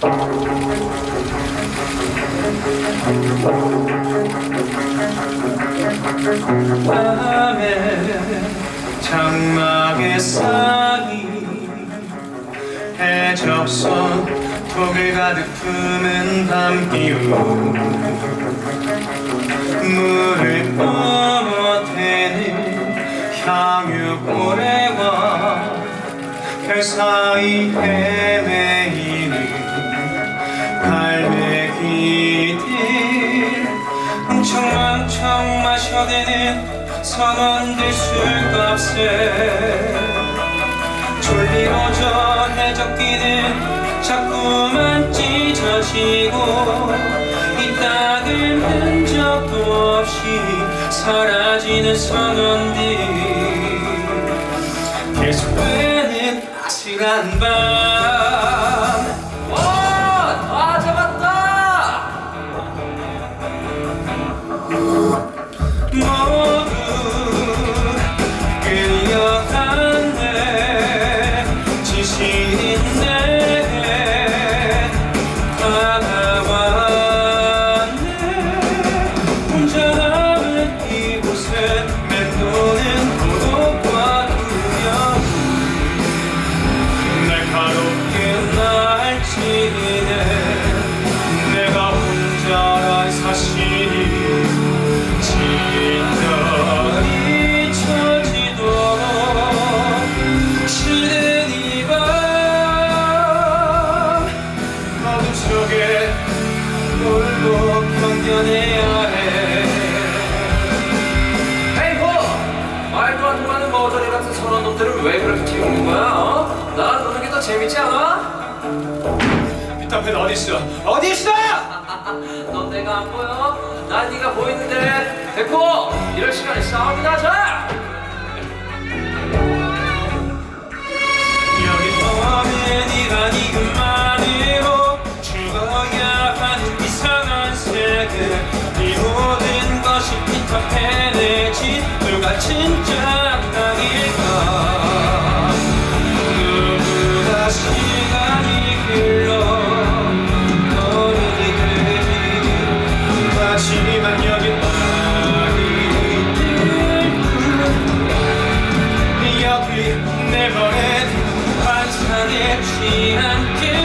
밤에 장막의 쌍이 해적선 독을 가득 품은 밤기운 물을 뿜어대는 향유 고래와 별 사이 헤매이 마셔대는 선원 들 술값에 졸리로져 해적기는 자꾸만 찢어지고 이따금 흔적도 없이 사라지는 선원들. 계속되는 아슬한 밤 지신인 견뎌내야 해 에이 호! 말도 안 통하는 머저리 같은 선원 놈들을 왜 그렇게 키우는 거야? 어? 나 노는 게 더 재밌지 않아? 피터팬 어딨어? 어딨어? 넌 내가 안 보여? 난 네가 보이는데 됐고! 이럴 시간에 싸움이나 하자! 여기 떠오르는 네가 이것만 여기 내버린 환상에 취한 그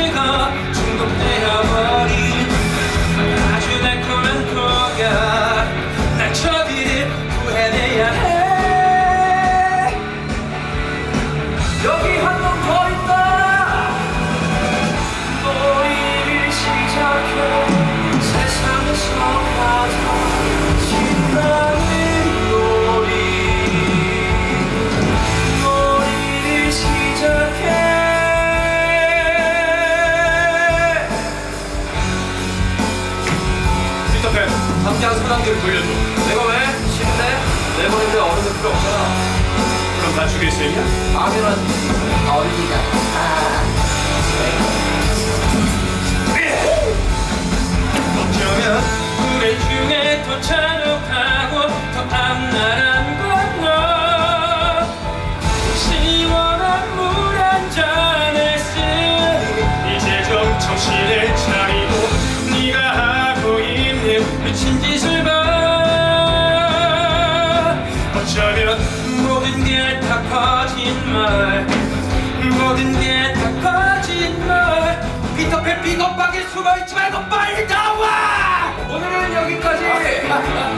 함께한 사람들을 돌려줘 내가 왜? 싫은데? 내 머리인데 어른은 필요 없잖아 그럼 나 죽일 셈이야? 당연하지 어린이잖 거짓말. 모든 게 다 거짓말. 피터팬 비겁하게 숨어있지 말고 빨리 나와! 오늘은 여기까지.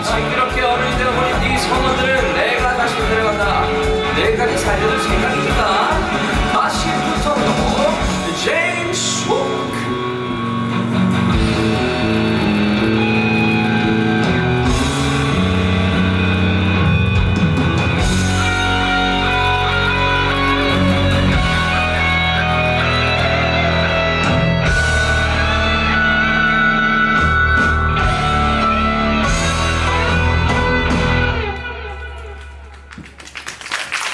징그럽게 어른이 되어버린 네 선원들은 내가 다시 데려간다. 내일까지 살려줄 생각이다